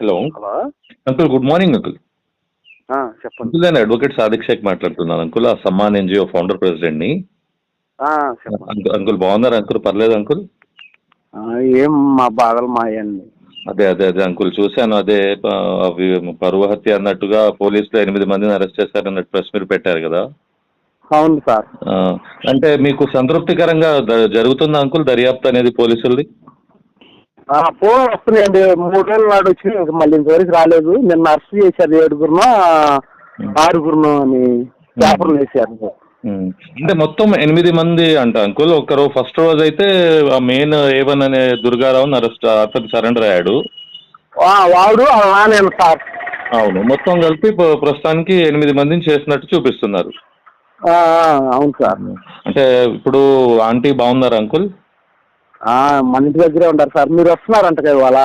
Hello. Hello. Uncle good morning uncle. చెప్పండి. నేను advocate Sadiq Shaik మాట్లాడుతున్నాను. అంకుల్ ఆ సమ్మాన్ ఎన్జిఓ ఫౌండర్ ప్రెసిడెంట్ని. ఆ, చెప్పండి. అంకుల్ బాగున్నారు అంకుల్? పర్లేదు అంకుల్? ఏం మా బాధలు మాయండి. అదే అదే అదే అంకుల్ చూశాను. అదే అవి పరువు హత్య అన్నట్టుగా పోలీసులు ఎనిమిది మందిని అరెస్ట్ చేశారన్నట్టు ప్రెస్ మీరు పెట్టారు కదా. అవును సార్. అంటే మీకు సంతృప్తికరంగా జరుగుతుందా అంకుల్ దర్యాప్తు అనేది పోలీసులది? ఫోన్ వస్తున్నాయండి. మూడు రోజుల నాడు వచ్చి ఇంక మళ్ళీ ఇంతవరకు రాలేదు. నిన్న అరెస్ట్ చేశారు ఏడుగురునో. ఆరుగురునో అని పేపర్లు ఉమ్. అంటే మొత్తం ఎనిమిది మంది అంట అంకుల్. ఒకరు ఫస్ట్ రోజు అయితే మెయిన్ ఏవన్ అనే దుర్గారావుని అరెస్ట్ అతను సరెండర్ అయ్యాడు. ఆ, వాడు నాన్న సార్. అవును. మొత్తం కలిపి ప్ర- ప్రస్తుతానికి ఎనిమిది మందిని చేసినట్టు చూపిస్తున్నారు. ఆ, ఆ, అవును సార్. అంటే ఇప్పుడు ఆంటీ బాగున్నారు అంకుల్? మన ఇంటి దగ్గరే ఉంటారు సార్. మీరు వస్తున్నారంట కదా ఇవాళ.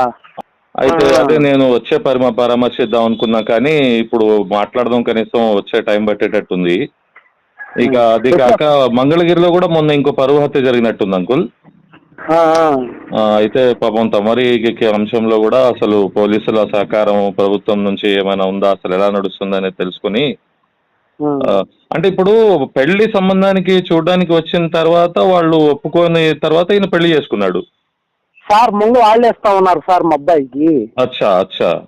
అయితే. అదే నేను వచ్చే పరిమ పరామర్శిద్దాం అనుకున్నా కానీ ఇప్పుడు మాట్లాడదాం కనీసం వచ్చే టైం పట్టేటట్టుంది. ఇక అది కాక మంగళగిరిలో కూడా మొన్న ఇంకో పరువు హత్య జరిగినట్టుంది అంకుల్. అయితే పాపం తమరి అంశంలో కూడా అసలు పోలీసుల సహకారం ప్రభుత్వం నుంచి ఏమైనా ఉందా? అసలు ఎలా నడుస్తుంది అనేది తెలుసుకుని అంటే ఇప్పుడు పెళ్ళి సంబంధానికి చూడడానికి వచ్చిన తర్వాత వాళ్ళు ఒప్పుకొని తర్వాత ఈయన పెళ్ళి చేసుకున్నాడు. సార్ ముందు వాళ్ళు వేస్తా ఉన్నారు సార్ మా అబ్బాయికి. అచ్చా అచ్చా.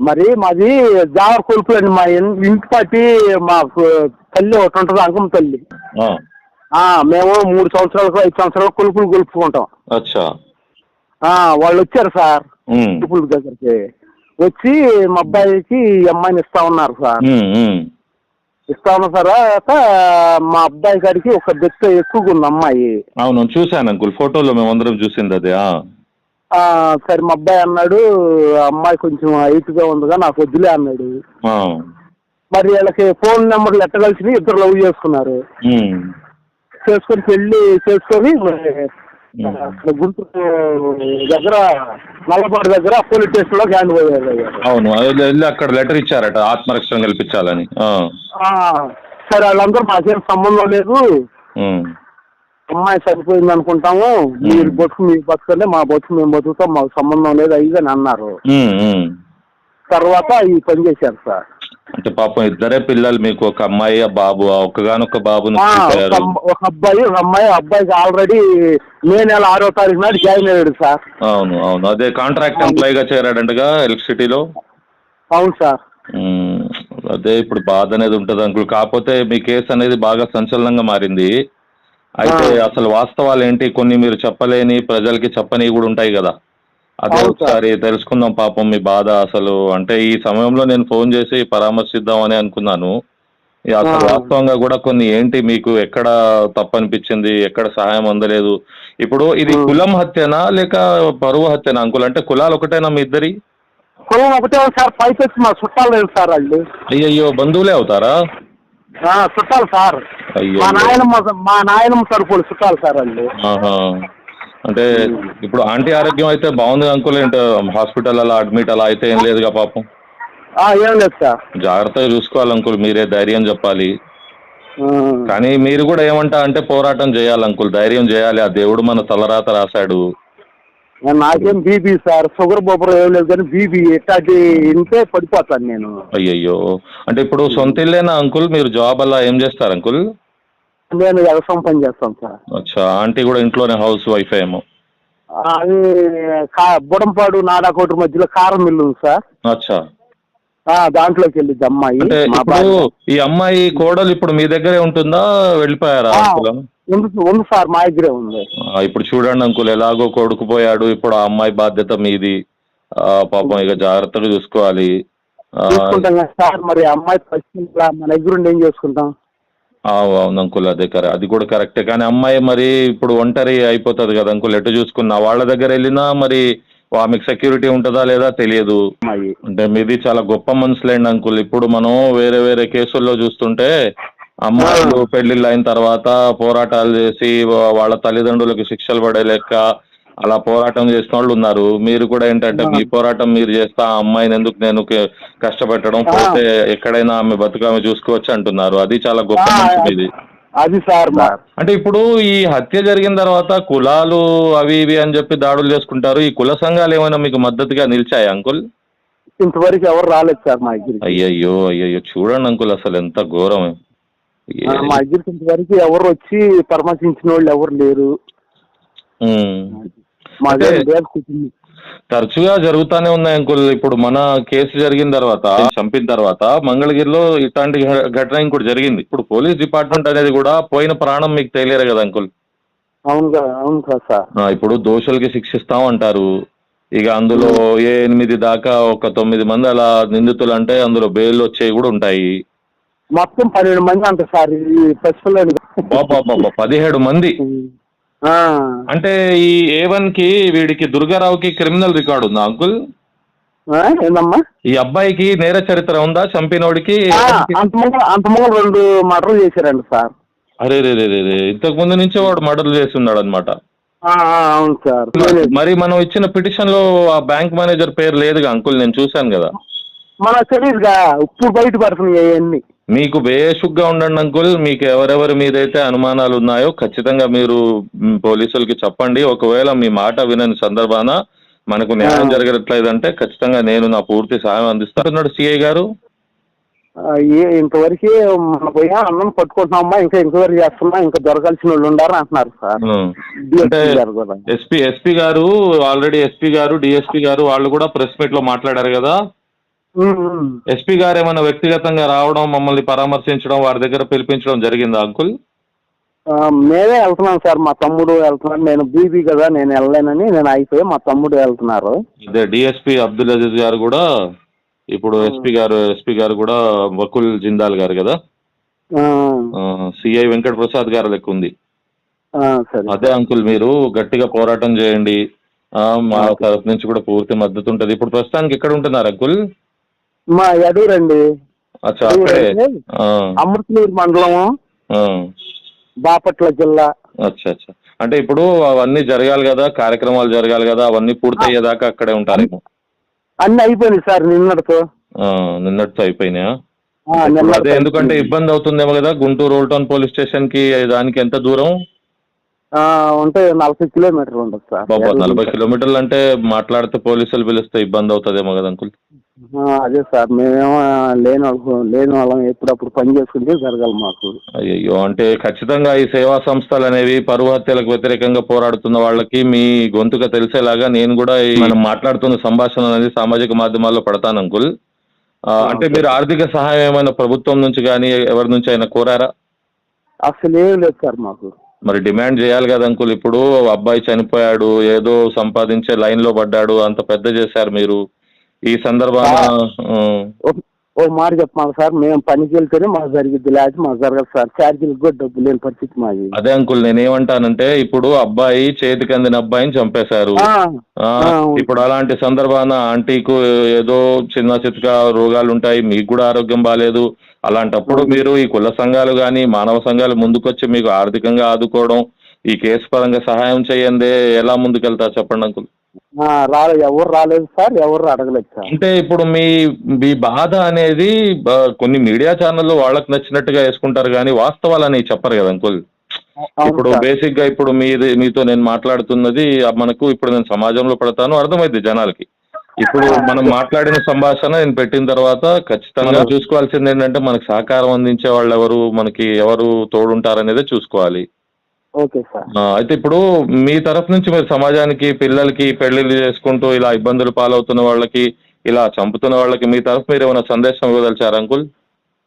మరి మాది జావర్ కొలుపు అండి మా ఇంటి పట్టి మా తల్లి ఒకటి ఉంటుంది అంకమ్మ తల్లి. మేము మూడు సంవత్సరాలకు ఐదు సంవత్సరాలకు కొలుపులు కొలుపుకుంటాం. అచ్చా. ఆ, వాళ్ళు వచ్చారు సార్. కొలుపుల దగ్గరికి. వచ్చి మా అబ్బాయికి అమ్మాయిని ఇస్తా ఉన్నారు సార్. ఉమ్, ఉమ్. ఇస్తా ఉన్న తర్వాత మా అబ్బాయి గారికి ఒక బెత్త ఎక్కువగా ఉంది అమ్మాయి అవును చూశాను అంకుల్ ఫోటోలో మేమందరం చూసింది అదే ఆ. ఆ, సరే మా అబ్బాయి అన్నాడు ఆ అమ్మాయి కొంచెం హైట్గా ఉందిగా నాకు వద్దులే అన్నాడు ఆ. మరి వీళ్ళకి ఫోన్ నెంబర్లు ఎట్టగలిసి ఇద్దరు లవ్ చేసుకున్నారు ఉమ్, చేసుకొని పెళ్ళి చేసుకొని మరి అక్కడ గుంటూరు దగ్గర నల్లపాడు దగ్గర పోలీస్ స్టేషన్లో హ్యాండ్ పోయారు అవును వెళ్ళి అక్కడ లెటర్ ఇచ్చారట ఆత్మరక్షణ కల్పించాలని. సరే వాళ్ళందరూ మాకేం సంబంధం లేదు. అమ్మాయి చనిపోయింది అనుకుంటాము. మీరు బతుకు మీరు బతుకండి మా బతుకు మేము బతుకుతాం మాకు సంబంధం లేదు అయ్యి అని అన్నారు. తర్వాత ఈ పని చేశారు సార్. అంటే పాపం ఇద్దరే పిల్లలు మీకు ఒక అమ్మాయి బాబు ఆ ఒక్కగానొక్క బాబుని ఒక అబ్బాయి ఒక అమ్మాయి అబ్బాయికి ఆల్రెడీ మే నెల ఆరో తారీఖు నాడు జాయిన్ అయ్యాడు సార్. అవును అవును. అదే కాంట్రాక్ట్ ఎంప్లాయీగా చేరాడంటగా ఎలక్ట్రిసిటీలో అవును సార్. అదే ఇప్పుడు బాధ అనేది ఉంటుంది అంకుల్. కాకపోతే మీ కేసు అనేది బాగా సంచలనంగా మారింది. అయితే. అసలు వాస్తవాలు ఏంటి కొన్ని మీరు చెప్పలేని ప్రజలకి చెప్పని కూడా ఉంటాయి కదా. అదే. ఒకసారి తెలుసుకుందాం పాపం మీ బాధ అసలు. అంటే ఈ సమయంలో నేను ఫోన్ చేసి పరామర్శిద్దామని అనుకున్నాను. అసలు. వాస్తవంగా కూడా కొన్ని ఏంటి మీకు ఎక్కడ తప్పనిపించింది ఎక్కడ సహాయం అందలేదు? ఇప్పుడు ఇది. కులం హత్యనా లేక పరువు హత్యనా అంకుల్? అంటే కులాలు ఒకటేనా మీ ఇద్దరి? కులం ఒకటే సార్. పైకి వచ్చి మా చుట్టాలు లేదు సార్ వాళ్ళు. అయ్యయ్యో బంధువులే అవుతారా? చుట్టాలు సార్. అయ్యో మా నాయనమ్మ మా నాయనమ్మ తరపుడు చుట్టాలు సార్ వాళ్ళు. అంటే ఇప్పుడు ఆంటీ ఆరోగ్యం అయితే బాగుంది అంకుల్ ఏంటో హాస్పిటల్ అలా అడ్మిట్ అలా అయితే ఏం లేదుగా పాపం. ఆ, ఏం లేదు సార్. జాగ్రత్తగా చూసుకోవాలి అంకుల్ మీరే ధైర్యం చెప్పాలి. కానీ మీరు కూడా ఏమంటా అంటే పోరాటం చేయాలి అంకుల్ ధైర్యం చేయాలి. ఆ దేవుడు మన తలరాత రాశాడు. నాకేం బీపీ సార్ షుగర్ బొబ్బర్ ఏం లేదు కానీ బీపీ ఇట్లాంటి ఇంటే పడిపోతాను నేను. అయ్యయ్యో. అంటే ఇప్పుడు సొంత ఇల్లేనా అంకుల్? మీరు జాబ్ అలా ఏం చేస్తారు అంకుల్? నేను వ్యవసాయం పని చేస్తాను సార్. అచ్చా ఆంటీ కూడా ఇంట్లోనే హౌస్ వైఫ్ ఏమో. అది కా బుడంపాడు నాడాకోట మధ్యలో కారం మిల్లు ఉంది సార్. అచ్చా. ఆ, దాంట్లోకి వెళ్ళిద్ది అమ్మాయి అంటే మా ఇప్పుడు భార్య. ఈ అమ్మాయి కోడలు ఇప్పుడు మీ దగ్గరే ఉంటుందా? వెళ్ళిపోయారా ఆ, అంకుల్ ఉంది ఉంది సార్ మా దగ్గరే ఉంది. ఆ, ఇప్పుడు చూడండి అంకుల్ ఎలాగో కొడుకు పోయాడు ఇప్పుడు ఆ అమ్మాయి బాధ్యత మీది. ఆ, పాపం ఇక జాగ్రత్తగా చూసుకోవాలి. ఆ, చూసుకుంటాం కదా సార్ మరి అమ్మాయి పరిస్థితి మన దగ్గర ఉండి ఏం చేసుకుంటాం? అవును అంకుల్ అదే కరె అది కూడా కరెక్టే. కానీ అమ్మాయి మరి ఇప్పుడు ఒంటరి అయిపోతుంది కదా అంకుల్ ఎటు చూసుకున్నా? వాళ్ళ దగ్గర వెళ్ళినా మరి ఆమెకు సెక్యూరిటీ ఉంటుందా లేదా తెలియదు. అంటే మీది చాలా గొప్ప మనసులేండి అంకుల్. ఇప్పుడు మనం వేరే వేరే కేసుల్లో చూస్తుంటే అమ్మాయిలు పెళ్ళిళ్ళు అయిన తర్వాత పోరాటాలు చేసి వాళ్ళ తల్లిదండ్రులకు శిక్షలు పడే లెక్క అలా పోరాటం చేసిన వాళ్ళు ఉన్నారు. మీరు కూడా ఏంటంటే మీ పోరాటం మీరు చేస్తా ఆ అమ్మాయిని ఎందుకు నేను కష్టపెట్టడం పోతే ఎక్కడైనా ఆమె బతుకామె చూసుకోవచ్చు అంటున్నారు. అది చాలా గొప్ప మీది అది సార్ అంటే ఇప్పుడు ఈ హత్య జరిగిన తర్వాత కులాలు అవి ఇవి అని చెప్పి దాడులు చేసుకుంటారు. ఈ కుల సంఘాలు ఏమైనా మీకు మద్దతుగా నిలిచాయి అంకుల్? ఇంతవరకు ఎవరు రాలేదు సార్ మా దగ్గరికి అయ్యయ్యో అయ్యయ్యో చూడండి అంకుల్ అసలు ఎంత ఘోరం. మా దగ్గరికి ఇంతవరకు ఎవరు వచ్చి పరామర్శించిన వాళ్ళు ఎవరు లేరు. మా. తరచుగా జరుగుతానే ఉన్నాయి అంకుల్. ఇప్పుడు మన కేసు జరిగిన తర్వాత చంపిన తర్వాత మంగళగిరిలో ఇట్లాంటి ఘటన ఇంకోటి జరిగింది. ఇప్పుడు పోలీస్ డిపార్ట్మెంట్ అనేది కూడా పోయిన ప్రాణం మీకు తెలియరు కదా అంకుల్? అవును సార్. ఇప్పుడు దోషులకి శిక్షిస్తాం అంటారు. ఇక అందులో ఏ ఎనిమిది దాకా ఒక తొమ్మిది మంది అలా నిందితులు అంటే అందులో బెయిల్ వచ్చేవి కూడా ఉంటాయి. మొత్తం పన్నెండు మంది అంట సార్ పదిహేడు మంది. అంటే ఈ ఏ వన్కి వీడికి దుర్గారావుకి క్రిమినల్ రికార్డు ఉందా అంకుల్? ఏందమ్మా? ఈ అబ్బాయికి నేర చరిత్ర ఉందా చంపినోడికి? అంతమంది రెండు మర్డర్లు చేశారండి సార్. అరే రే రే రే ఇంతకు ముందు నుంచే వాడు మర్డర్ చేసి ఉన్నాడు అనమాట అవును సార్. మరి మనం ఇచ్చిన పిటిషన్లో ఆ బ్యాంక్ మేనేజర్ పేరు లేదుగా అంకుల్? నేను చూశాను కదా. మనకు తెలియదుగా ఇప్పుడు బయట పడుతున్నాయి అవన్నీ. మీకు బేషుగ్గా ఉండండి అంకుల్. మీకు ఎవరెవరి మీదైతే అనుమానాలు ఉన్నాయో ఖచ్చితంగా మీరు పోలీసులకి చెప్పండి. ఒకవేళ మీ మాట వినని సందర్భాన మనకు న్యాయం. జరగట్లేదంటే ఖచ్చితంగా నేను నా పూర్తి సహాయం అందిస్తాను సిఐ గారు. ఇంతవరకు మన పోయా అన్నం పట్టుకుంటున్నామమ్మా ఇంకా ఎంక్వైరీ చేస్తున్నా ఇంకా దొరకాల్సిన వాళ్ళు ఉండారు అంటున్నారు సార్. ఎస్పీ ఎస్పీ గారు ఆల్రెడీ ఎస్పీ గారు డిఎస్పీ గారు వాళ్ళు కూడా ప్రెస్ మీట్లో మాట్లాడారు కదా. ఎస్పీ గారు ఏమైనా వ్యక్తిగతంగా రావడం మమ్మల్ని పరామర్శించడం వారి దగ్గర పిలిపించడం జరిగిందా అంకుల్? మేమే వెళ్తున్నాం సార్. మా తమ్ముడు వెళ్తున్నాడు. నేను బీబీ కదా నేను వెళ్ళలేనని నేను అయిపోయి మా తమ్ముడు వెళ్తున్నారు. అదే డిఎస్పీ అబ్దుల్ అజీజ్ గారు కూడా ఇప్పుడు ఎస్పీ గారు ఎస్పీ గారు కూడా వకుల్ జిందాల్ గారు కదా? సిఐ వెంకట ప్రసాద్ గారు లెక్క ఉంది. అదే అంకుల్ మీరు గట్టిగా పోరాటం చేయండి. మా తరఫు నుంచి కూడా పూర్తి మద్దతు ఉంటుంది. ఇప్పుడు ప్రస్తుతానికి ఎక్కడ ఉంటున్నారు అంకుల్? మా ఎడూరండి మండలము. ఆ. బాపట్ల జిల్లా. అచ్చా అచ్చా. అంటే ఇప్పుడు అవన్నీ జరగాలి కదా కార్యక్రమాలు జరగాలి కదా అవన్నీ పూర్తి అయ్యేదాకా అక్కడే ఉంటారేమో. అన్ని అయిపోయినాయి సార్ నిన్నటితో. నిన్నటితో అయిపోయినాయా? అదే ఎందుకంటే ఇబ్బంది అవుతుందేమో కదా గుంటూరు ఓల్డ్ టౌన్ పోలీస్ స్టేషన్కి దానికి ఎంత దూరం? ఉంటే నలభై కిలోమీటర్లు ఉండదు సార్. బాబా నలభై కిలోమీటర్లు అంటే మాట్లాడితే పోలీసులు పిలిస్తే ఇబ్బంది అవుతుందేమో కదా అంకుల్. అదే సార్ మేమేమో లేని వాళ్ళం లేని వాళ్ళం ఎప్పుడప్పుడు పని చేసుకుంటే జరగాలి మాకు. అయ్యో అంటే ఖచ్చితంగా ఈ సేవా సంస్థలు అనేవి పరువు హత్యలకు వ్యతిరేకంగా పోరాడుతున్న వాళ్ళకి మీ గొంతుగా తెలిసేలాగా నేను కూడా మనం మాట్లాడుతున్న సంభాషణ అనేది సామాజిక మాధ్యమాల్లో పెడతాను అంకుల్. అంటే మీరు ఆర్థిక సహాయం ఏమైనా ప్రభుత్వం నుంచి కానీ ఎవరి నుంచి అయినా కోరారా? అసలు ఏం లేదు సార్ మాకు. మరి డిమాండ్ చేయాలి కదా అంకుల్. ఇప్పుడు అబ్బాయి చనిపోయాడు ఏదో సంపాదించే లైన్లో పడ్డాడు అంత పెద్ద చేశారు మీరు. ఈ సందర్భాన ఆ, ఓ- మాట చెప్పమాలి సార్ మేము పనికి వెళ్తేనే మాకు జరిగిద్ది లేకపోతే మాకు జరగదు సార్. ఛార్జీలకు కూడా డబ్బు లేని పరిస్థితి మాది. అదే అంకుల్ నేనేమంటానంటే ఇప్పుడు అబ్బాయి చేతికి అందిన అబ్బాయిని చంపేశారు. ఇప్పుడు అలాంటి సందర్భాన ఆంటీకు ఏదో చిన్న చితక రోగాలు ఉంటాయి మీకు కూడా ఆరోగ్యం బాగాలేదు అలాంటప్పుడు మీరు ఈ కుల సంఘాలు కానీ మానవ సంఘాలు ముందుకొచ్చి మీకు ఆర్థికంగా ఆదుకోవడం ఈ కేసు పరంగా సహాయం చేయందే ఎలా ముందుకెళ్తారు చెప్పండి అంకుల్? రాలే ఎవరు రాలేదు సార్ ఎవరు అడగలేదు సార్. అంటే ఇప్పుడు మీ మీ బాధ అనేది కొన్ని మీడియా ఛానళ్ళు వాళ్ళకి నచ్చినట్టుగా వేసుకుంటారు కానీ వాస్తవాలు అనేవి చెప్పరు కదా అంకుల్. ఇప్పుడు. బేసిక్గా ఇప్పుడు మీది మీతో నేను మాట్లాడుతున్నది మనకు ఇప్పుడు నేను సమాజంలో పెడతాను అర్థమైంది జనాలకి. ఇప్పుడు మనం మాట్లాడిన సంభాషణ నేను పెట్టిన తర్వాత ఖచ్చితంగా చూసుకోవాల్సింది ఏంటంటే మనకు సహకారం అందించే వాళ్ళు ఎవరు మనకి ఎవరు తోడుంటారనేదే చూసుకోవాలి. Okay sir. అయితే ఇప్పుడు మీ తరఫు నుంచి మీరు సమాజానికి పిల్లలకి పెళ్ళిళ్ళు చేసుకుంటూ ఇలా ఇబ్బందులు పాలవుతున్న వాళ్ళకి ఇలా చంపుతున్న వాళ్ళకి మీ తరఫు మీరు ఏమైనా సందేశం ఇవ్వదలిచారు అంకుల్?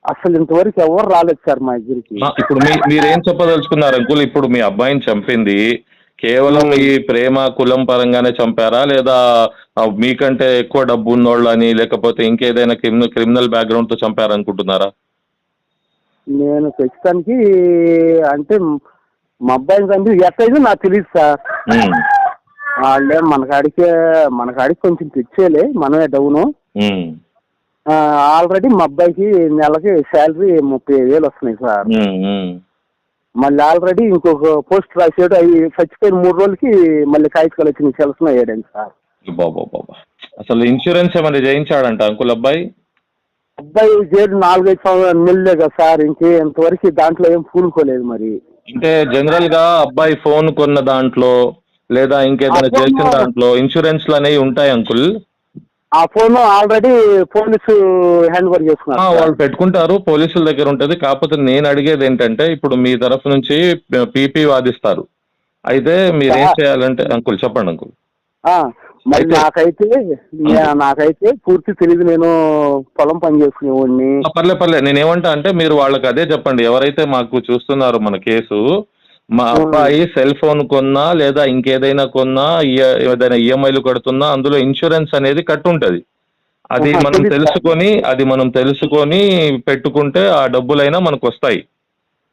అసలు ఇంతవరకు ఎవరు రాలేదు సార్ మా దగ్గరికి ఇప్పుడు మీ మీరేం చెప్పదలుచుకున్నారు అంకుల్? ఇప్పుడు మీ అబ్బాయిని చంపింది కేవలం ఈ ప్రేమ కులం పరంగానే చంపారా? లేదా మీకంటే ఎక్కువ డబ్బు ఉన్నోళ్ళని లేకపోతే ఇంకేదైనా క్రిమినల్ క్రిమినల్ బ్యాక్గ్రౌండ్తో చంపారనుకుంటున్నారా? నేను ప్రస్తుతానికి అంటే మా అబ్బాయిని కంటే ఎక్కడైతే నాకు తెలియదు సార్. వాళ్ళే మన కాడికే మన కాడికి కొంచెం తెచ్చేలే మనమే డౌను. ఆల్రెడీ మా అబ్బాయికి నెలకి శాలరీ ముప్పై వేలు వస్తున్నాయి సార్. మళ్ళీ ఆల్రెడీ ఇంకొక పోస్ట్ రాసాడు అవి చచ్చిపోయిన మూడు రోజులకి మళ్ళీ కాగితాలు వచ్చి నీకు తెలుసున్నా వేయడండి సార్. బాబా బాబా అసలు ఇన్సూరెన్స్ ఏమైనా చేయించాడంట అంకుల్ అబ్బాయి? అబ్బాయి చేరి నాలుగైదు సంవత్సరాలు నెలలే కదా సార్ ఇంకే ఇంతవరకు దాంట్లో ఏం పూనుకోలేదు మరి. అంటే జనరల్గా అబ్బాయి ఫోన్ కొన్న దాంట్లో లేదా ఇంకేదైనా. చేసిన దాంట్లో ఇన్సూరెన్స్లు అనేవి ఉంటాయి అంకుల్ ఆ phone already police hand over ఆ, చేసుకున్నారు సార్. వాళ్ళు పెట్టుకుంటారు పోలీసుల దగ్గర ఉంటుంది కాకపోతే నేను అడిగేది ఏంటంటే ఇప్పుడు మీ తరఫు నుంచి పీపీ వాదిస్తారు అయితే మీరు ఏం సార్. చేయాలంటే అంకుల్ చెప్పండి అంకుల్ ఆ, మరి నాకైతే నాకైతే పూర్తి తెలియదు నేను పొలం పని చేసుకునేవాడిని. పర్లే పర్లే. నేను ఏమంటా అంటే మీరు వాళ్ళకి అదే చెప్పండి. ఎవరైతే మాకు చూస్తున్నారో మన కేసు మా. అబ్బాయి సెల్ ఫోన్ కొన్నా లేదా ఇంకేదైనా కొన్నా ఏదైనా ఈఎంఐలు కడుతున్నా అందులో ఇన్సూరెన్స్ అనేది కట్టుంటది. అది మనం. తెలుసుకొని అది మనం తెలుసుకొని పెట్టుకుంటే ఆ డబ్బులైనా మనకు వస్తాయి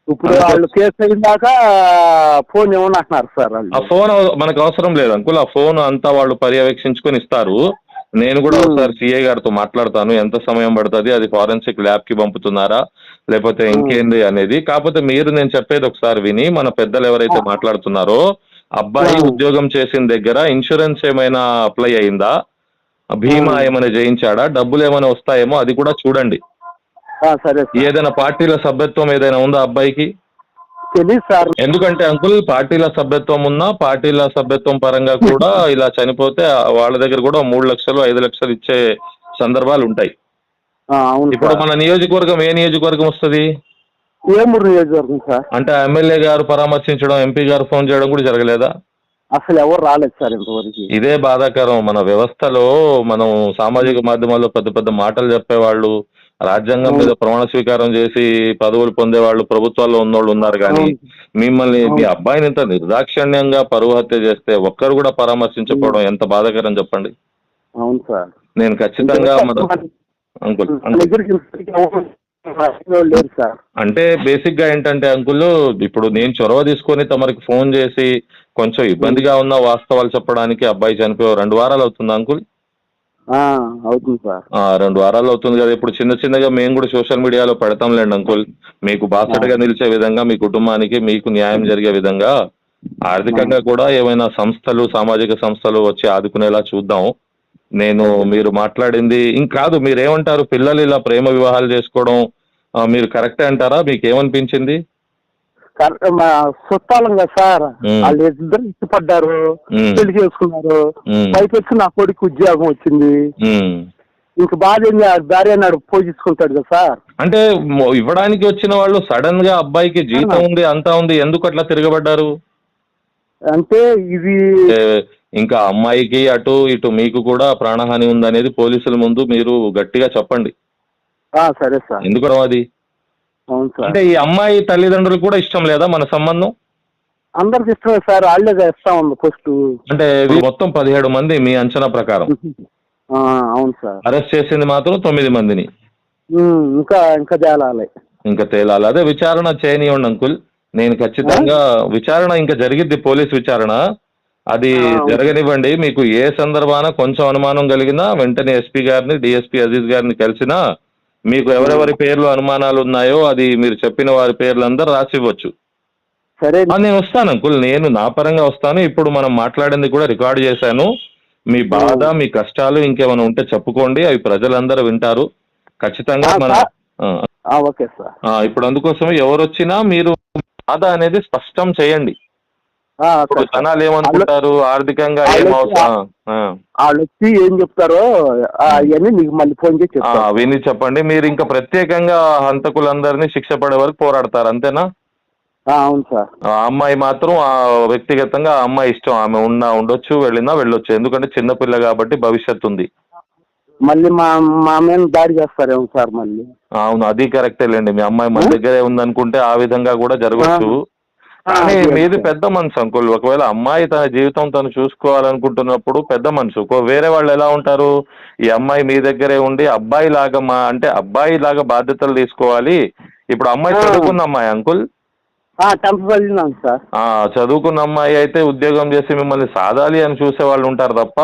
ఇప్పుడు వాళ్ళు కేసు అయినాక ఫోన్ ఇవ్వను అంటున్నారు సార్ ఆ ఫోన్ మనకు అవసరం లేదు అంకుల్. ఆ ఫోన్ అంతా వాళ్ళు పర్యవేక్షించుకొని ఇస్తారు. నేను కూడా Hmm. ఒకసారి సిఐ గారితో మాట్లాడతాను. ఎంత సమయం పడుతుంది? అది ఫారెన్సిక్ ల్యాబ్కి పంపుతున్నారా? లేకపోతే ఇంకేంది అనేది. కాకపోతే మీరు నేను చెప్పేది ఒకసారి విని మన పెద్దలు ఎవరైతే Ah. మాట్లాడుతున్నారో అబ్బాయి Hmm. ఉద్యోగం చేసిన దగ్గర ఇన్సూరెన్స్ ఏమైనా అప్లై అయిందా? బీమా Hmm. ఏమైనా చేయించాడా? డబ్బులు ఏమైనా వస్తాయేమో అది కూడా చూడండి. సరే ఏదైనా పార్టీల సభ్యత్వం ఏదైనా ఉందా అబ్బాయికి? తెలియదు సార్. ఎందుకంటే అంకుల్ పార్టీల సభ్యత్వం ఉన్నా పార్టీల సభ్యత్వం పరంగా కూడా ఇలా చనిపోతే వాళ్ళ దగ్గర కూడా మూడు లక్షలు ఐదు లక్షలు ఇచ్చే సందర్భాలు ఉంటాయి. ఇప్పుడు మన నియోజకవర్గం ఏ నియోజకవర్గం వస్తుంది? ఏమూరు నియోజకవర్గం సార్. అంటే ఎమ్మెల్యే గారు పరామర్శించడం ఎంపీ గారు ఫోన్ చేయడం కూడా జరగలేదా? అసలు ఎవరు రాలేదు సార్ ఇంతవరకు. ఇదే బాధాకరం. మన వ్యవస్థలో మనం సామాజిక మాధ్యమాల్లో పెద్ద పెద్ద మాటలు చెప్పేవాళ్ళు రాజ్యాంగం మీద ప్రమాణ స్వీకారం చేసి పదవులు పొందేవాళ్ళు ప్రభుత్వాల్లో ఉన్నోళ్ళు ఉన్నారు కానీ. మిమ్మల్ని మీ. అబ్బాయిని ఇంత నిర్దాక్షిణ్యంగా పరువు హత్య చేస్తే ఒక్కరు కూడా పరామర్శించకపోవడం ఎంత బాధాకరం చెప్పండి? అవును సార్. నేను ఖచ్చితంగా అంకుల్ వాళ్ళు అంటే బేసిక్గా ఏంటంటే అంకుల్ ఇప్పుడు నేను చొరవ తీసుకొని తమరికి ఫోన్ చేసి కొంచెం ఇబ్బందిగా ఉన్న వాస్తవాలు చెప్పడానికి అబ్బాయి చనిపోయి రెండు వారాలు అవుతుంది అంకుల్. అవుతుంది సార్. ఆ, రెండు వారాలు అవుతుంది కదా. ఇప్పుడు చిన్న చిన్నగా మేము కూడా సోషల్ మీడియాలో పెడతాంలేండి అంకుల్. మీకు బాసటగా నిలిచే విధంగా మీ కుటుంబానికి మీకు న్యాయం జరిగే విధంగా ఆర్థికంగా కూడా ఏమైనా సంస్థలు సామాజిక సంస్థలు వచ్చి ఆదుకునేలా చూద్దాం. నేను మీరు మాట్లాడింది ఇంకాదు మీరు ఏమంటారు పిల్లలు ఇలా ప్రేమ వివాహాలు చేసుకోవడం మీరు కరెక్టే అంటారా? మీకు ఏమనిపించింది చుట్టాలం కదా సార్. వాళ్ళు ఇద్దరు ఇష్టపడ్డారు. పెళ్ళి చేసుకున్నారు. వచ్చి నా కొడుకు ఉద్యోగం వచ్చింది. ఇంక భార్య భార్య నాడు పోషించుకుంటాడు కదా సార్. అంటే ఇవ్వడానికి వచ్చిన వాళ్ళు సడన్గా అబ్బాయికి జీతం ఉంది అంతా ఉంది ఎందుకు అట్లా తిరగబడ్డారు? అంటే ఇది ఇంకా అమ్మాయికి అటు ఇటు మీకు కూడా ప్రాణహాని ఉందనేది పోలీసుల ముందు మీరు గట్టిగా చెప్పండి. ఆ, సరే సార్. ఎందుకు అది అవును సార్. అంటే ఈ అమ్మాయి తల్లిదండ్రులకు కూడా ఇష్టం లేదా మన సంబంధం? అందరికి ఇష్టమే సార్ వాళ్ళే ఇస్తా ఉంది ఫస్ట్. అంటే మొత్తం పదిహేడు మంది మీ అంచనా ప్రకారం. అవును సార్. అరెస్ట్ చేసింది మాత్రం తొమ్మిది మందిని. ఉమ్, ఇంకా ఇంకా తేలాలి. ఇంకా తేలాలి. అదే విచారణ చేయనివ్వండి అంకుల్. నేను ఖచ్చితంగా విచారణ ఇంకా జరిగిద్ది పోలీస్ విచారణ. అది ఆ. జరగనివ్వండి. మీకు ఏ సందర్భాన కొంచెం అనుమానం కలిగినా వెంటనే ఎస్పీ గారిని డిఎస్పీ అజీజ్ గారిని కలిసినా మీకు ఎవరెవరి పేర్లు అనుమానాలు ఉన్నాయో అది మీరు చెప్పిన వారి పేర్లు అందరూ రాసి ఇవ్వచ్చు. సరే. నేను వస్తాను అంకుల్. నేను నా పరంగా వస్తాను. ఇప్పుడు మనం మాట్లాడింది కూడా రికార్డ్ చేశాను. మీ బాధ మీ కష్టాలు ఇంకేమైనా ఉంటే చెప్పుకోండి. అవి ప్రజలందరూ వింటారు. ఖచ్చితంగా మన ఇప్పుడు అందుకోసం ఎవరు వచ్చినా మీరు బాధ అనేది స్పష్టం చేయండి. ఇప్పుడు. జనాలు ఏమనుకుంటారు? ఆర్థికంగా ఏం వాళ్ళు- అవసరం ఆ, వాళ్ళు వచ్చి ఏం చెప్తారో అవన్నీ నీకు మళ్ళీ ఫోన్ చేసి చెప్తాను విని చెప్పండి. మీరు ఇంకా ప్రత్యేకంగా హంతకులందరినీ శిక్ష పడే వరకు పోరాడతారు అంతేనా? అవును సార్. ఆ అమ్మాయి మాత్రం ఆ వ్యక్తిగతంగా ఆ అమ్మాయి ఇష్టం. ఆమె ఉన్నా ఉండొచ్చు వెళ్ళినా వెళ్ళొచ్చు. ఎందుకంటే చిన్నపిల్ల కాబట్టి భవిష్యత్తు ఉంది. మళ్ళీ మా మా మీద దాడి చేస్తారేమో సార్ మళ్ళీ. అవును అది కరెక్టే లేండి. మీ అమ్మాయి మన దగ్గరే ఉందనుకుంటే ఆ విధంగా కూడా జరగచ్చు. మీది. పెద్ద మనసు అంకుల్. ఒకవేళ అమ్మాయి తన జీవితం తను చూసుకోవాలనుకుంటున్నప్పుడు పెద్ద మనసు. వేరే వాళ్ళు ఎలా ఉంటారు? ఈ అమ్మాయి మీ దగ్గరే ఉండి అబ్బాయి లాగా మా అంటే అబ్బాయి లాగా బాధ్యతలు తీసుకోవాలి. ఇప్పుడు అమ్మాయి. చదువుకున్న అమ్మాయి అంకుల్? చదువుకున్న అమ్మాయి అయితే ఉద్యోగం చేసి మిమ్మల్ని సాధాలి అని చూసే వాళ్ళు ఉంటారు తప్ప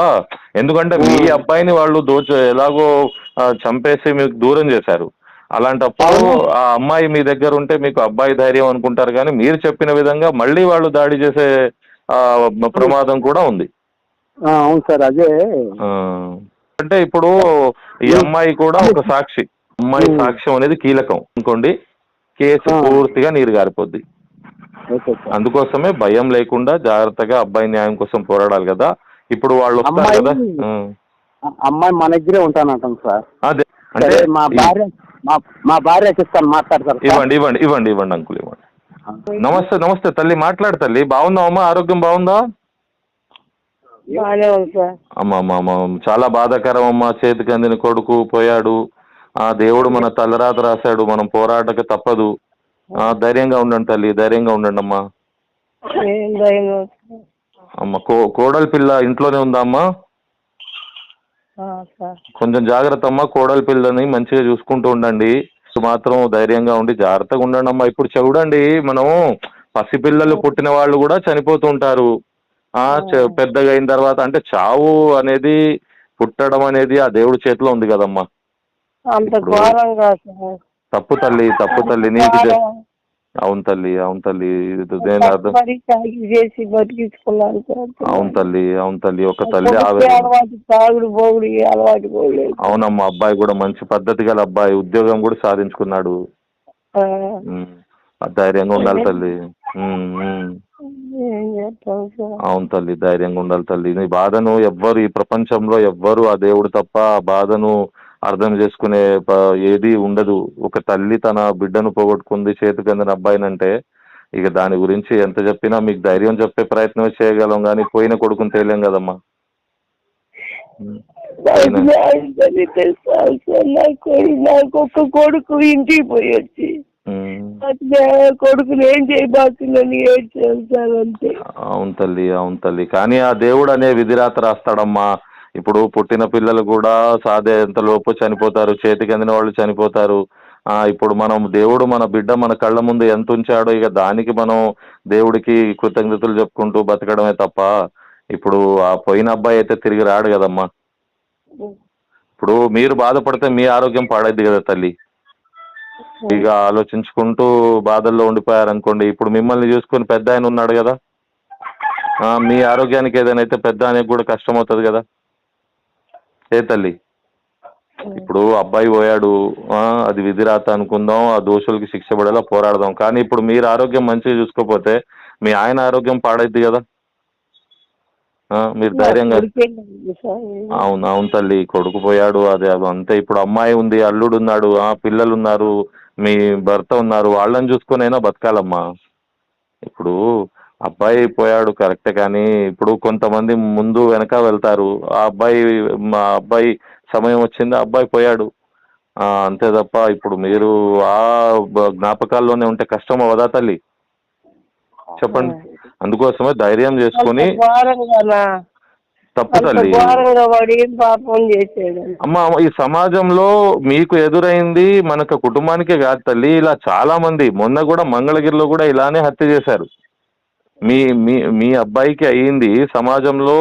ఎందుకంటే మీ. అబ్బాయిని వాళ్ళు దోచ ఎలాగో చంపేసి మీకు దూరం చేశారు. అలాంటప్పుడు. ఆ అమ్మాయి మీ దగ్గర ఉంటే మీకు అబ్బాయి ధైర్యం అనుకుంటారు కానీ మీరు చెప్పిన విధంగా మళ్ళీ వాళ్ళు దాడి చేసే ప్రమాదం కూడా ఉంది. అవును సార్ అదే. అంటే ఇప్పుడు ఈ అమ్మాయి కూడా ఒక సాక్షి. అమ్మాయి. సాక్ష్యం అనేది కీలకం. అనుకోండి కేసు. పూర్తిగా నీరు గారిపోద్ది. అందుకోసమే భయం లేకుండా జాగ్రత్తగా అబ్బాయి న్యాయం కోసం పోరాడాలి కదా. ఇప్పుడు వాళ్ళు వస్తారు కదా. అమ్మాయి మన దగ్గరే ఉంటానంటాను సార్. అదే. అంటే మా భార్య మా మా భార్యకి ఇస్తాను మాట్లాడతారు ఇవ్వండి ఇవ్వండి ఇవ్వండి ఇవ్వండి అంకుల్ ఇవ్వండి. నమస్తే నమస్తే తల్లి మాట్లాడు తల్లి. బాగుందావమ్మా ఆరోగ్యం బాగుందా? అమ్మ అమ్మ అమ్మ చాలా బాధాకరం అమ్మా చేతికి అందిన కొడుకు పోయాడు. ఆ దేవుడు మన తలరాత రాశాడు. మనం పోరాటక తప్పదు. ఆ ధైర్యంగా ఉండండి తల్లి ధైర్యంగా ఉండండి అమ్మా. అమ్మ కో కోడలి పిల్ల ఇంట్లోనే ఉందా అమ్మా? కొంచెం జాగ్రత్త అమ్మా కోడలి పిల్లని మంచిగా చూసుకుంటూ ఉండండి. మాత్రం ధైర్యంగా ఉండి జాగ్రత్తగా ఉండండి అమ్మా ఇప్పుడు చూడండి మనం పసిపిల్లలు పుట్టిన వాళ్ళు కూడా చనిపోతూ ఉంటారు. ఆ పెద్దగా అయిన తర్వాత అంటే చావు అనేది పుట్టడం అనేది ఆ దేవుడి చేతిలో ఉంది కదమ్మా. తప్పు తల్లి తప్పు తల్లి నీకు. అవును తల్లి అవును తల్లి. చేసి బతికించుకున్నాను అవును తల్లి అవును తల్లి. ఒక తల్లి తాగుడు పోగుడు అలవాటు అవునమ్మా అబ్బాయి కూడా మంచి పద్ధతి గల అబ్బాయి ఉద్యోగం కూడా సాధించుకున్నాడు. ధైర్యంగా ఉండాలి తల్లి. అవును తల్లి ధైర్యంగా ఉండాలి తల్లి. నీ బాధను ఎవ్వరు ఈ ప్రపంచంలో ఎవ్వరు ఆ దేవుడు తప్ప ఆ బాధను అర్థం చేసుకునే ఏది ఉండదు. ఒక తల్లి తన బిడ్డను పోగొట్టుకుంది చేతికి అందిన అబ్బాయినంటే ఇక దాని గురించి ఎంత చెప్పినా మీకు ధైర్యం చెప్పే ప్రయత్నం చేయగలం కానీ పోయిన కొడుకుని తేలేం కదమ్మా. నాకు కొడుకు నాకు ఒక్క కొడుకు ఇంటికి పోయి వచ్చి. కొడుకుని ఏం సార్ అంతే. అవును తల్లి అవును తల్లి. కానీ ఆ దేవుడు అనే విధిరాత రాస్తాడమ్మా. ఇప్పుడు పుట్టిన పిల్లలు కూడా సాధ్యంతలోపు చనిపోతారు చేతికి అందిన వాళ్ళు చనిపోతారు. ఆ ఇప్పుడు మనం దేవుడు మన బిడ్డ మన కళ్ళ ముందు ఎంత ఉంచాడో ఇక దానికి మనం దేవుడికి కృతజ్ఞతలు చెప్పుకుంటూ బతకడమే తప్ప ఇప్పుడు ఆ పోయిన అబ్బాయి అయితే తిరిగి రాడు కదమ్మా. ఇప్పుడు మీరు బాధపడితే మీ ఆరోగ్యం పాడైద్ది కదా తల్లి. ఇక ఆలోచించుకుంటూ బాధల్లో ఉండిపోయారనుకోండి ఇప్పుడు మిమ్మల్ని చూసుకొని పెద్ద ఆయన ఉన్నాడు కదా. మీ ఆరోగ్యానికి ఏదైనా అయితే పెద్ద ఆయనకి కూడా కష్టం అవుతుంది కదా. ఏ తల్లి? ఇప్పుడు అబ్బాయి పోయాడు అది విధిరాత అనుకుందాం ఆ దోషులకి శిక్ష పడేలా పోరాడదాం. కానీ ఇప్పుడు మీరు ఆరోగ్యం మంచిగా చూసుకోకపోతే మీ ఆయన ఆరోగ్యం పాడైద్ది కదా? మీరు ధైర్యంగా. అవును అవును తల్లి. కొడుకు పోయాడు అదే అది అంతే. ఇప్పుడు అమ్మాయి ఉంది అల్లుడు ఉన్నాడు ఆ పిల్లలు ఉన్నారు మీ భర్త ఉన్నారు వాళ్ళని చూసుకొనైనా బతకాలమ్మా. ఇప్పుడు అబ్బాయి పోయాడు కరెక్టే కానీ ఇప్పుడు కొంతమంది ముందు వెనక వెళ్తారు. ఆ అబ్బాయి మా అబ్బాయి సమయం వచ్చింది ఆ అబ్బాయి పోయాడు. ఆ, అంతే తప్ప ఇప్పుడు మీరు ఆ జ్ఞాపకాల్లోనే ఉంటే కష్టం అవదా తల్లి? చెప్పండి. అందుకోసమే ధైర్యం చేసుకొని? తప్పు తల్లి. అమ్మ ఈ సమాజంలో మీకు ఎదురైంది మనకు కుటుంబానికే కాదు తల్లి. ఇలా చాలా మంది మొన్న కూడా మంగళగిరిలో కూడా ఇలానే హత్య చేశారు. మీ మీ మీ అబ్బాయికి అయ్యింది సమాజంలో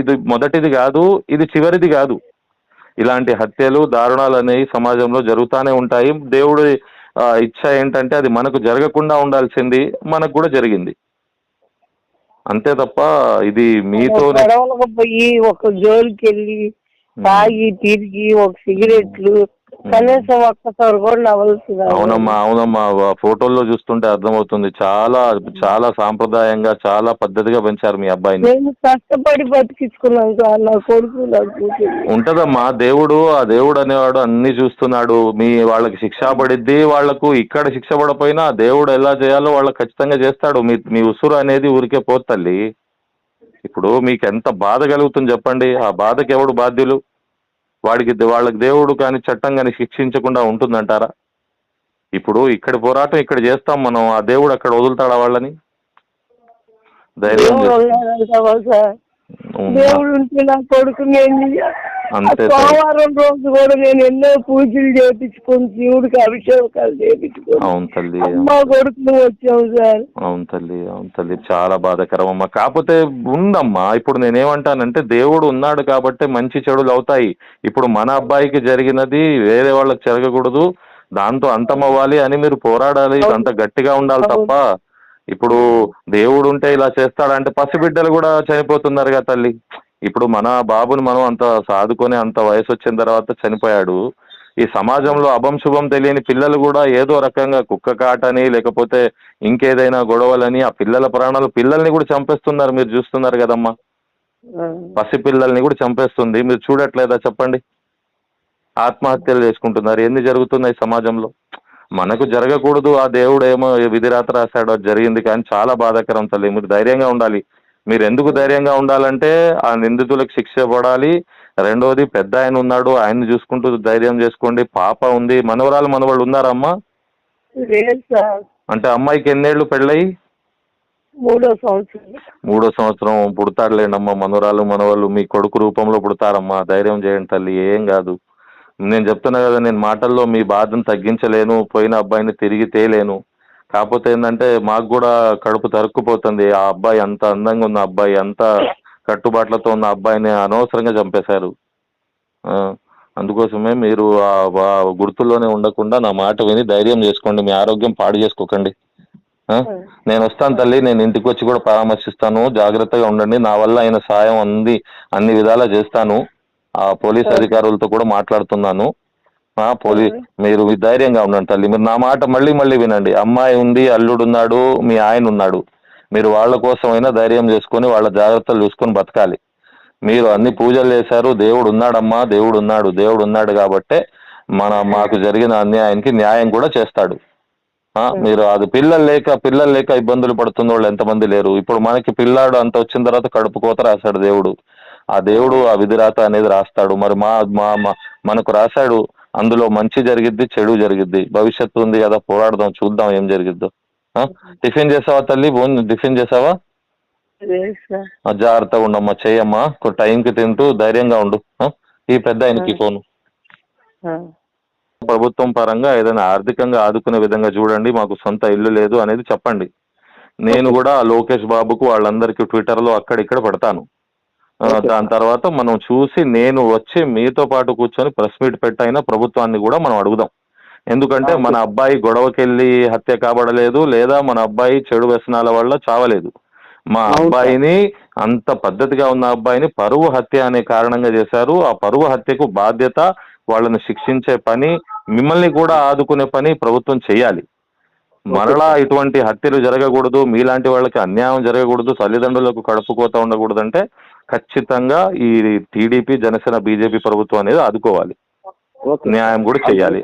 ఇది మొదటిది కాదు ఇది చివరిది కాదు. ఇలాంటి హత్యలు దారుణాలు అనేవి సమాజంలో జరుగుతూనే ఉంటాయి. దేవుడి ఇచ్చ ఏంటంటే అది మనకు జరగకుండా ఉండాల్సింది మనకు కూడా జరిగింది. అంతే తప్ప ఇది గొడవలకు పోయి ఒక జోలికి వెళ్ళి తాగి తిరిగి ఒక సిగరెట్లు కనీసం ఒక్కసారి కూడా అవునమ్మా అవునమ్మా. ఆ ఫోటోల్లో చూస్తుంటే అర్థమవుతుంది. చాలా చాలా సాంప్రదాయంగా చాలా పద్ధతిగా పెంచారు మీ అబ్బాయిని. నేను కష్టపడి బతికించుకున్నాను సార్. నా కొడుకు ఉంటదమ్మా. దేవుడు ఆ దేవుడు అనేవాడు అన్ని చూస్తున్నాడు. మీ వాళ్ళకి శిక్ష పడిద్ది వాళ్ళకు. ఇక్కడ శిక్ష పడపోయినా ఆ దేవుడు ఎలా చేయాలో వాళ్ళకి ఖచ్చితంగా చేస్తాడు. మీ మీ ఉసురు అనేది ఊరికే పోతల్లి. ఇప్పుడు మీకు ఎంత బాధ కలుగుతుంది చెప్పండి. ఆ బాధకి ఎవడు బాధ్యులు? వాడికి వాళ్ళకి దేవుడు కానీ చట్టం కానీ శిక్షించకుండా ఉంటుందంటారా? ఇప్పుడు ఇక్కడ పోరాటం ఇక్కడ చేస్తాం మనం ఆ దేవుడు అక్కడ వదులుతాడా వాళ్ళని? ధైర్యం దేవుడు ఉంటే నా. సోమవారం రోజు కూడా నేను ఎన్నో పూజలు చేపించుకొని శివుడికి అభిషేకాలు చేపించుకొని అవును తల్లి అమ్మ కొడుకులు వచ్చాము సార్. అవును తల్లి అవును తల్లి. చాలా బాధాకరం అమ్మా. కాకపోతే ఉందమ్మా ఇప్పుడు నేనేమంటానంటే దేవుడు ఉన్నాడు కాబట్టి మంచి చెడులు అవుతాయి. ఇప్పుడు మన అబ్బాయికి జరిగినది వేరే వాళ్ళకి జరగకూడదు. దాంతో అంతమవ్వాలి అని మీరు పోరాడాలి. అంత గట్టిగా ఉండాలి తప్ప ఇప్పుడు దేవుడు ఉంటే ఇలా చేస్తాడంటే పసిబిడ్డలు కూడా చనిపోతున్నారు కదా తల్లి. ఇప్పుడు మన బాబుని మనం అంత సాదుకొని అంత వయసు వచ్చిన తర్వాత చనిపోయాడు. ఈ సమాజంలో అభం శుభం తెలియని పిల్లలు కూడా ఏదో రకంగా కుక్క కాటని లేకపోతే ఇంకేదైనా గొడవలని ఆ పిల్లల ప్రాణాలు పిల్లల్ని కూడా చంపేస్తున్నారు. మీరు చూస్తున్నారు కదమ్మా. ఆ. పసిపిల్లల్ని కూడా చంపేస్తుంది. మీరు చూడట్లేదా చెప్పండి. ఆత్మహత్యలు చేసుకుంటున్నారు. ఎన్ని జరుగుతున్నాయి సమాజంలో? మనకు జరగకూడదు. ఆ దేవుడు ఏమో విధిరాత రాశాడో. జరిగింది కానీ చాలా బాధాకరం తల్లి. మీరు ధైర్యంగా ఉండాలి. మీరు ఎందుకు ధైర్యంగా ఉండాలంటే ఆ నిందితులకు శిక్ష పడాలి. రెండోది పెద్ద ఆయన ఉన్నాడు ఆయన్ని చూసుకుంటూ ధైర్యం చేసుకోండి. పాప ఉంది. మనవరాలు మనవాళ్ళు ఉన్నారమ్మా లేదు సార్. అంటే అమ్మాయికి ఎన్నేళ్ళు పెళ్ళయి? మూడో సంవత్సరం. మూడో సంవత్సరం పుడతాడులేండమ్మా. మనవరాలు మనవాళ్ళు మీ కొడుకు రూపంలో పుడతారమ్మా. ధైర్యం చేయండి తల్లి ఏం కాదు. నేను చెప్తున్నా కదా నేను మాటల్లో మీ బాధను తగ్గించలేను పోయిన అబ్బాయిని తిరిగి తేలేను. కాకపోతే ఏంటంటే మాకు కూడా కడుపు తరుక్కుపోతుంది. ఆ అబ్బాయి అంత అందంగా ఉన్న అబ్బాయి అంత కట్టుబాట్లతో ఉన్న అబ్బాయిని అనవసరంగా చంపేశారు. అందుకోసమే మీరు ఆ గుర్తుల్లోనే ఉండకుండా నా మాట విని ధైర్యం చేసుకోండి. మీ ఆరోగ్యం పాడు చేసుకోకండి? నేను వస్తాను తల్లి నేను ఇంటికి వచ్చి కూడా పరామర్శిస్తాను. జాగ్రత్తగా ఉండండి. నా వల్ల అయిన సాయం అంది అన్ని విధాలా చేస్తాను. ఆ పోలీస్ అధికారులతో కూడా మాట్లాడుతున్నాను. పోలీ మీరు ధైర్యంగా ఉండండి తల్లి. మీరు నా మాట మళ్ళీ మళ్ళీ వినండి. అమ్మాయి ఉంది అల్లుడు ఉన్నాడు మీ ఆయన ఉన్నాడు. మీరు వాళ్ళ కోసమైనా ధైర్యం చేసుకొని వాళ్ళ జాగ్రత్తలు చూసుకొని బతకాలి. మీరు అన్ని పూజలు చేశారు దేవుడు ఉన్నాడమ్మా దేవుడు ఉన్నాడు దేవుడు ఉన్నాడు కాబట్టే మన మాకు జరిగిన అన్యాయానికి న్యాయం కూడా చేస్తాడు. మీరు అది పిల్లలు లేక పిల్లలు లేక ఇబ్బందులు పడుతున్న వాళ్ళు ఎంతమంది లేరు. ఇప్పుడు మనకి పిల్లాడు అంత వచ్చిన తర్వాత కడుపు కోత రాశాడు దేవుడు. ఆ దేవుడు ఆ విధిరాత అనేది రాస్తాడు. మరి మా మా మా- మనకు రాశాడు అందులో మంచి జరిగిద్ది చెడు జరిగిద్ది. భవిష్యత్తు ఉంది కదా పోరాడదాం చూద్దాం ఏం జరిగిద్దో? టిఫిన్ చేసావా తల్లి? టిఫిన్ చేసావా? జాగ్రత్తగా ఉండమ్మా చేయమ్మా. కొ- టైంకి తింటూ ధైర్యంగా ఉండు? ఈ పెద్ద ఆయనకి ఫోను. ప్రభుత్వం పరంగా ఏదైనా ఆర్థికంగా ఆదుకునే విధంగా చూడండి మాకు సొంత ఇల్లు లేదు అనేది చెప్పండి. నేను కూడా లోకేష్ బాబుకు వాళ్ళందరికీ ట్విట్టర్లో అక్కడిక్కడ పెడతాను. దాని తర్వాత మనం చూసి నేను వచ్చి మీతో పాటు కూర్చొని ప్రెస్ మీట్ పెట్టైనా ప్రభుత్వాన్ని కూడా మనం అడుగుదాం. ఎందుకంటే మన అబ్బాయి గొడవకెళ్ళి హత్య కాబడలేదు లేదా మన అబ్బాయి చెడు వ్యసనాల వల్ల చావలేదు. మా. అబ్బాయిని అంత పద్ధతిగా ఉన్న అబ్బాయిని పరువు హత్య అనే కారణంగా చేశారు. ఆ పరువు హత్యకు బాధ్యత వాళ్ళని శిక్షించే పని మిమ్మల్ని కూడా ఆదుకునే పని ప్రభుత్వం చేయాలి. మరలా ఇటువంటి హత్యలు జరగకూడదు మీలాంటి వాళ్ళకి అన్యాయం జరగకూడదు తల్లిదండ్రులకు కడుపు కోత ఉండకూడదు అంటే ఖచ్చితంగా ఈ టీడీపీ జనసేన బీజేపీ ప్రభుత్వం అనేది ఆదుకోవాలి. న్యాయం కూడా చేయాలి.